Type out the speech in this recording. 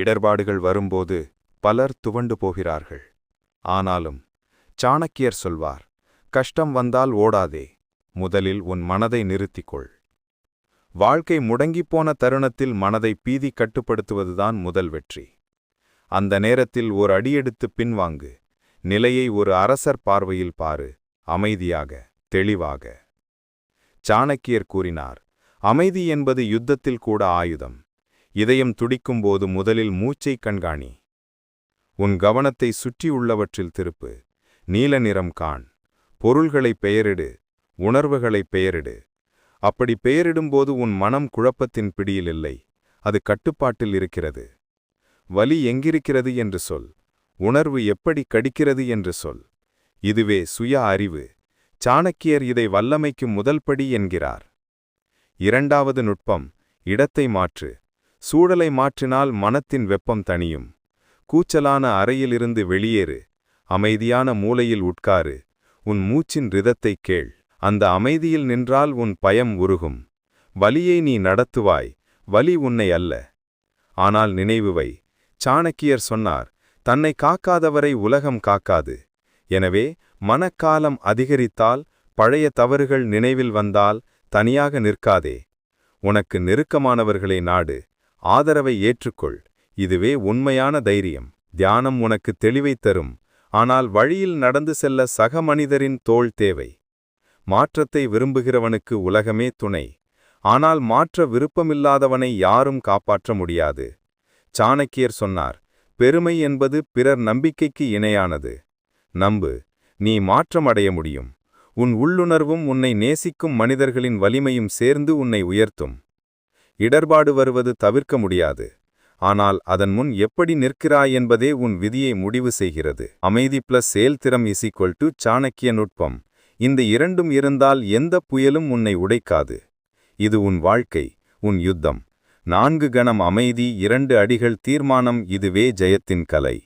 இடர்பாடுகள் வரும்போது பலர் துவண்டு போகிறார்கள். ஆனாலும் சாணக்கியர் சொல்வார் கஷ்டம் வந்தால் ஓடாதே முதலில் உன் மனதை நிறுத்திக்கொள். வாழ்க்கை முடங்கிப்போன தருணத்தில் மனதை பீதி கட்டுப்படுத்துவதுதான் முதல் வெற்றி. அந்த நேரத்தில் ஓர் அடியெடுத்து பின்வாங்கு நிலையை ஒரு அரசர் பார்வையில் பாரு அமைதியாக தெளிவாக. சாணக்கியர் கூறினார் அமைதி என்பது யுத்தத்தில் கூட ஆயுதம். இதயம் துடிக்கும்போது முதலில் மூச்சை கண்காணி. உன் கவனத்தை சுற்றியுள்ளவற்றில் திருப்பு. நீல நிறம் காண். பொருள்களை பெயரிடு. உணர்வுகளை பெயரிடு. அப்படி பெயரிடும்போது உன் மனம் குழப்பத்தின் பிடியில் இல்லை. அது கட்டுப்பாட்டில் இருக்கிறது. வலி எங்கிருக்கிறது என்று சொல். உணர்வு எப்படி கடிக்கிறது என்று சொல். இதுவே சுய அறிவு. சாணக்கியர் இதை வல்லமைக்கும் முதல் படி என்கிறார். இரண்டாவது நுட்பம். இடத்தை மாற்று. சூழலை மாற்றினால் மனத்தின் வெப்பம் தணியும். கூச்சலான அறையிலிருந்து வெளியேறு. அமைதியான மூலையில் உட்காரு. உன் மூச்சின் ரிதத்தை கேள். அந்த அமைதியில் நின்றால் உன் பயம் உருகும். வலியை நீ நடத்துவாய். வலி உன்னை அல்ல. ஆனால் நினைவுவை சாணக்கியர் சொன்னார் தன்னை காக்காதவரை உலகம் காக்காது. எனவே மனக்காலம் அதிகரித்தால் பழைய தவறுகள் நினைவில் வந்தால் தனியாக நிற்காதே. உனக்கு நெருக்கமானவர்களை நாடு. ஆதரவை ஏற்றுக்கொள். இதுவே உண்மையான தைரியம். தியானம் உனக்கு தெளிவை தரும். ஆனால் வழியில் நடந்து செல்ல சக மனிதரின் தோள் தேவை. மாற்றத்தை விரும்புகிறவனுக்கு உலகமே துணை. ஆனால் மாற்ற விருப்பமில்லாதவனை யாரும் காப்பாற்ற முடியாது. சாணக்கியர் சொன்னார் பெருமை என்பது பிறர் நம்பிக்கைக்கு இணையானது. நம்பு நீ மாற்றமடைய முடியும். உன் உள்ளுணர்வும் உன்னை நேசிக்கும் மனிதர்களின் வலிமையும் சேர்ந்து உன்னை உயர்த்தும். இடர்பாடு வருவது தவிர்க்க முடியாது. ஆனால் அதன் முன் எப்படி நிற்கிறாய் என்பதே உன் விதியை முடிவு செய்கிறது. அமைதி பிளஸ் செயல்திறம் இசிக்வல் டு சாணக்கிய நுட்பம். இந்த இரண்டும் இருந்தால் எந்த புயலும் உன்னை உடைக்காது. இது உன் வாழ்க்கை உன் யுத்தம். நான்கு கணம் அமைதி இரண்டு அடிகள் தீர்மானம் இதுவே ஜெயத்தின் கலை.